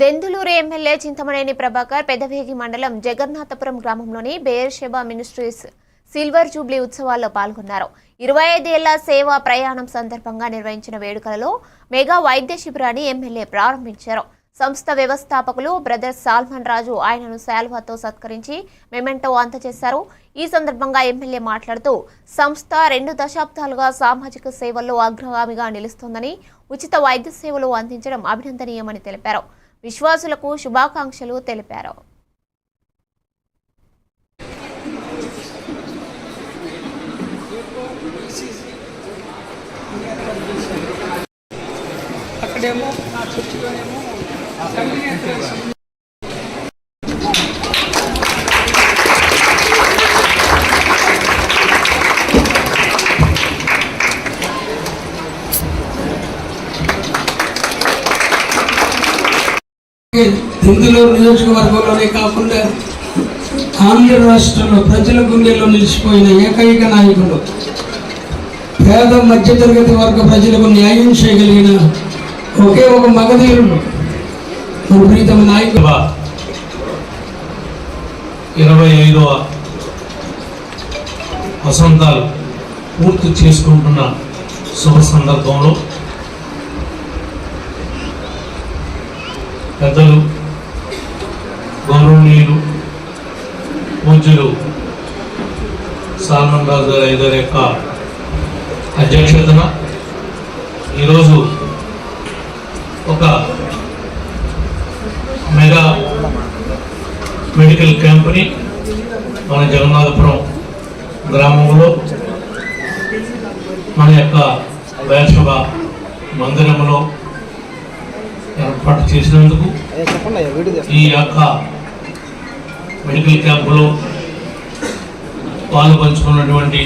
Denduluru MLA Chintamaneni Prabhakar Pedavegi మండలం జగన్నాథపురం గ్రామంలోని బేర్షెబా ministries silver Jubilee ఉత్సవాల్లో పాల్గొన్నారు. ఇరవై ఐదేళ్ళ సేవా ప్రయాణం సందర్భంగా నిర్వహించిన వేడుకలలో మెగా వైద్య శిబిరాన్ని ఎమ్మెల్యే ప్రారంభించారు. సంస్థ వ్యవస్థాపకులు బ్రదర్ సాల్మన్ రాజు ఆయనను శాల్వాతో సత్కరించి మెమెంటో అందజేశారు. ఈ సందర్భంగా ఎమ్మెల్యే మాట్లాడుతూ సంస్థ రెండు దశాబ్దాలుగా సామాజిక సేవల్లో అగ్రగామిగా నిలుస్తోందని ఉచిత వైద్య సేవలు అందించడం అభినందనీయమని తెలిపారు. విశ్వాసులకు శుభాకాంక్షలు తెలిపారు. అక్కడేమో నా చర్చిలోనేమో హిందులో నియోజకవర్గంలోనే కాకుండా ఆంధ్ర రాష్ట్రంలో ప్రజల గుండెల్లో నిలిచిపోయిన ఏకైక నాయకుడు పేద మధ్యతరగతి వర్గ ప్రజలకు న్యాయం చేయగలిగిన ఒకే ఒక మగధీరుడు మన ప్రీతమ నాయకుడు. ఇరవై ఐదవ వసంతాలు పూర్తి చేసుకుంటున్న శుభ సందర్భంలో పెద్దలు గౌరవనీయులు పూజ్యులు సాల్మన్ రాజు గారి ఐదర్ యొక్క అధ్యక్షతన ఈరోజు ఒక మెగా మెడికల్ క్యాంప్ని మన జగన్నాథపురం గ్రామంలో మన యొక్క వైష్ణవ మందిరంలో ఏర్పాటు చేసినందుకు ఈ యొక్క మెడికల్ క్యాంపులో పాలు పంచుకున్నటువంటి